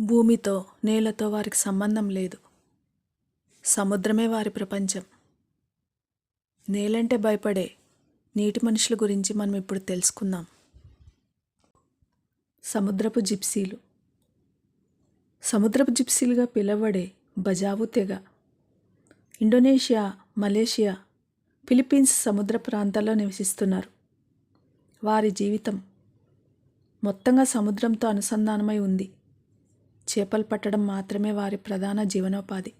భూమితో నేలతో వారికి సంబంధం లేదు. సముద్రమే వారి ప్రపంచం. నేలంటే భయపడే నీటి మనుషుల గురించి మనం ఇప్పుడు తెలుసుకుందాం. సముద్రపు జిప్సీలు. సముద్రపు జిప్సీలుగా పిలవడే బజావు తెగ. ఇండోనేషియా మలేషియా ఫిలిప్పీన్స్ సముద్ర ప్రాంతాల్లో నివసిస్తున్నారు. వారి జీవితం మొత్తంగా సముద్రంతో అనుసంధానమై ఉంది. చేపలు పట్టడం మాత్రమే వారి ప్రధాన జీవనోపాధి.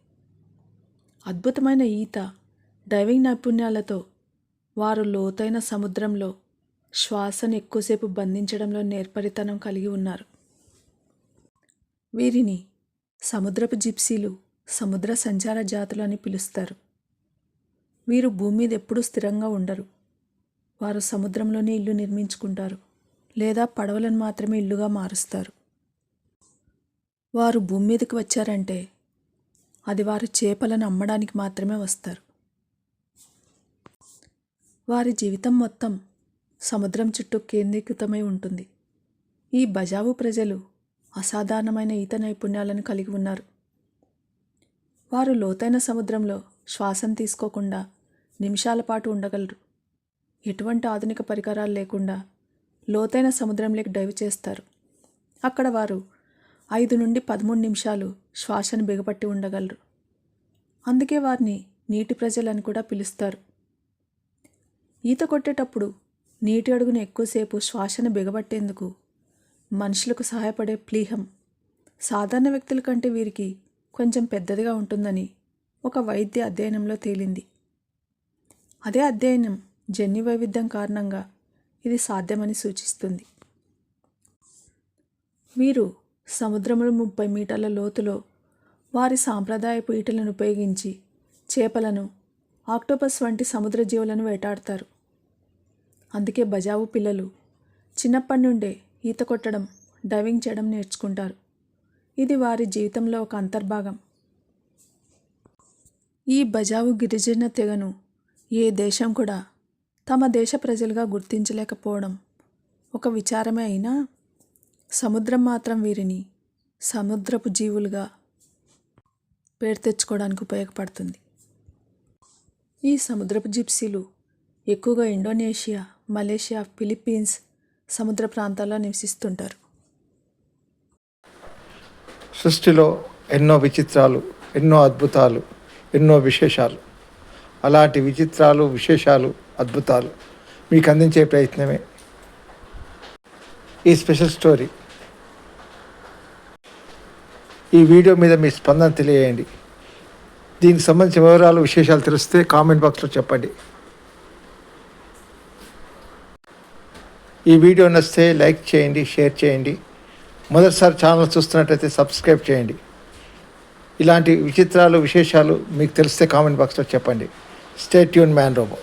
అద్భుతమైన ఈత డైవింగ్ నైపుణ్యాలతో వారు లోతైన సముద్రంలో శ్వాసను ఎక్కువసేపు బంధించడంలో నేర్పరితనం కలిగి ఉన్నారు. వీరిని సముద్రపు జిప్సీలు సముద్ర సంచార జాతులు అని పిలుస్తారు. వీరు భూమి మీద ఎప్పుడూ స్థిరంగా ఉండరు. వారు సముద్రంలోనే ఇల్లు నిర్మించుకుంటారు లేదా పడవలను మాత్రమే ఇల్లుగా మారుస్తారు. వారు భూమి మీదకి వచ్చారంటే అది వారు చేపలను అమ్మడానికి మాత్రమే వస్తారు. వారి జీవితం మొత్తం సముద్రం చుట్టూ కేంద్రీకృతమై ఉంటుంది. ఈ బజావు ప్రజలు అసాధారణమైన ఈత నైపుణ్యాలను కలిగి ఉన్నారు. వారు లోతైన సముద్రంలో శ్వాసను తీసుకోకుండా నిమిషాల పాటు ఉండగలరు. ఎటువంటి ఆధునిక పరికరాలు లేకుండా లోతైన సముద్రంలోకి డైవ్ చేస్తారు. అక్కడ వారు ఐదు నుండి పదమూడు నిమిషాలు శ్వాసను బిగపట్టి ఉండగలరు. అందుకే వారిని నీటి ప్రజలని కూడా పిలుస్తారు. ఈత కొట్టేటప్పుడు నీటి అడుగును ఎక్కువసేపు శ్వాసను బిగబట్టేందుకు మనుషులకు సహాయపడే ప్లీహం సాధారణ వ్యక్తుల కంటే వీరికి కొంచెం పెద్దదిగా ఉంటుందని ఒక వైద్య అధ్యయనంలో తేలింది. అదే అధ్యయనం జన్యు వైవిధ్యం కారణంగా ఇది సాధ్యమని సూచిస్తుంది. వీరు సముద్రంలో ముప్పై మీటర్ల లోతులో వారి సాంప్రదాయపు ఈటలను ఉపయోగించి చేపలను ఆక్టోపస్ వంటి సముద్ర జీవులను వేటాడతారు. అందుకే బజావు పిల్లలు చిన్నప్పటి నుండే ఈత కొట్టడం డైవింగ్ చేయడం నేర్చుకుంటారు. ఇది వారి జీవితంలో ఒక అంతర్భాగం. ఈ బజావు గిరిజన తెగను ఏ దేశం కూడా తమ దేశ ప్రజలుగా గుర్తించలేకపోవడం ఒక విచారమే అయినా సముద్రం మాత్రం వీరిని సముద్రపు జీవులుగా పేరు తెచ్చుకోవడానికి ఉపయోగపడుతుంది. ఈ సముద్రపు జిప్సీలు ఎక్కువగా ఇండోనేషియా మలేషియా ఫిలిప్పీన్స్ సముద్ర ప్రాంతాల్లో నివసిస్తుంటారు. సృష్టిలో ఎన్నో విచిత్రాలు ఎన్నో అద్భుతాలు ఎన్నో విశేషాలు. అలాంటి విచిత్రాలు విశేషాలు అద్భుతాలు మీకు అందించే ప్రయత్నమే ఈ స్పెషల్ స్టోరీ. ఈ వీడియో మీద మీ స్పందన తెలియజేయండి. దీనికి సంబంధించిన వివరాలు విశేషాలు తెలిస్తే కామెంట్ బాక్స్లో చెప్పండి. ఈ వీడియో నచ్చితే లైక్ చేయండి షేర్ చేయండి. మొదటిసారి ఛానల్ చూస్తున్నట్టయితే సబ్స్క్రైబ్ చేయండి. ఇలాంటి విచిత్రాలు విశేషాలు మీకు తెలిస్తే కామెంట్ బాక్స్లో చెప్పండి. State tune man robo